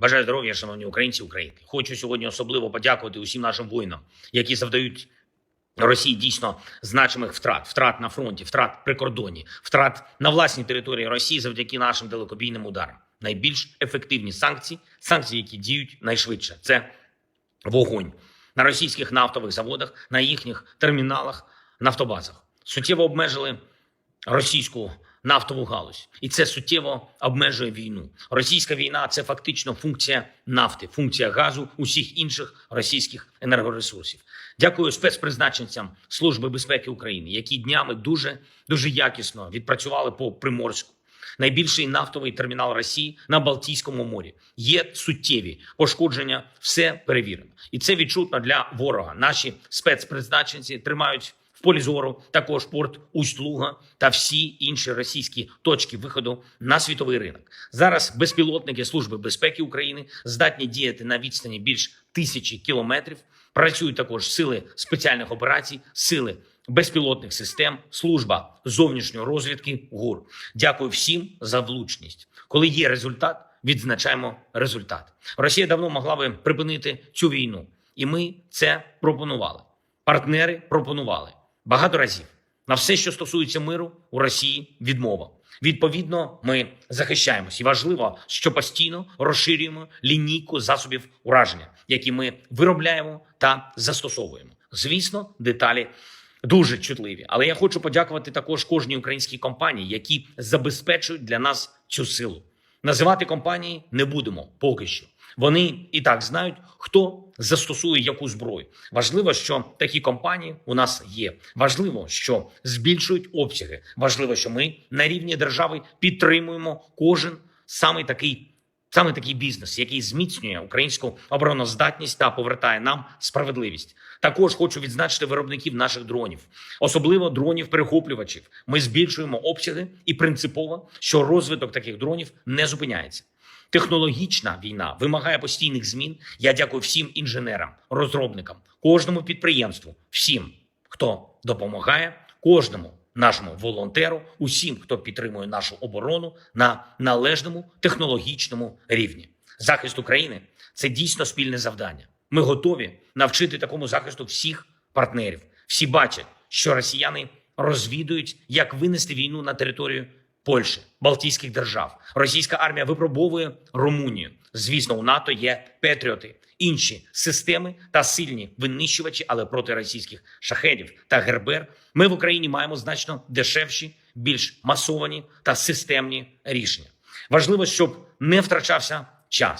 Бажаю здоров'я, шановні українці, українки. Хочу сьогодні особливо подякувати усім нашим воїнам, які завдають Росії дійсно значимих втрат, втрат на фронті, втрат при кордоні, втрат на власній території Росії завдяки нашим далекобійним ударам. Найбільш ефективні санкції, санкції, які діють найшвидше, це вогонь на російських нафтових заводах, на їхніх терміналах, нафтобазах. Суттєво обмежили російську нафтову галузь, і це суттєво обмежує війну. Російська війна це фактично функція нафти, функція газу, усіх інших російських енергоресурсів. Дякую спецпризначенцям Служби безпеки України, які днями дуже дуже якісно відпрацювали по Приморську. Найбільший нафтовий термінал Росії на Балтійському морі є суттєві пошкодження. Все перевірено, і це відчутно для ворога. Наші спецпризначенці тримають в полі зору також порт Усть-Луга та всі інші російські точки виходу на світовий ринок. Зараз безпілотники Служби безпеки України здатні діяти на відстані більш тисячі кілометрів. Працюють також сили спеціальних операцій, сили безпілотних систем, служба зовнішньої розвідки ГУР. Дякую всім за влучність. Коли є результат, відзначаємо результат. Росія давно могла би припинити цю війну, і ми це пропонували. Партнери пропонували багато разів. На все, що стосується миру, у Росії відмова. Відповідно, ми захищаємось, і важливо, що постійно розширюємо лінійку засобів ураження, які ми виробляємо та застосовуємо. Звісно, деталі дуже чутливі. Але я хочу подякувати також кожній українській компанії, які забезпечують для нас цю силу. Називати компанії не будемо поки що. Вони і так знають, хто застосує яку зброю. Важливо, що такі компанії у нас є. Важливо, що збільшують обсяги. Важливо, що ми на рівні держави підтримуємо кожен самий такий. Саме такий бізнес, який зміцнює українську обороноздатність та повертає нам справедливість. Також хочу відзначити виробників наших дронів, особливо дронів-перехоплювачів. Ми збільшуємо обсяги і принципово, що розвиток таких дронів не зупиняється. Технологічна війна вимагає постійних змін. Я дякую всім інженерам, розробникам, кожному підприємству, всім, хто допомагає, кожному нашому волонтеру, усім, хто підтримує нашу оборону на належному технологічному рівні. Захист України це дійсно спільне завдання. Ми готові навчити такому захисту всіх партнерів. Всі бачать, що росіяни розвідують, як винести війну на територію Польщі, Балтійських держав. Російська армія випробовує Румунію. Звісно, у НАТО є Петріоти, інші системи та сильні винищувачі, але проти російських шахедів та гербер ми в Україні маємо значно дешевші, більш масовані та системні рішення. Важливо, щоб не втрачався час.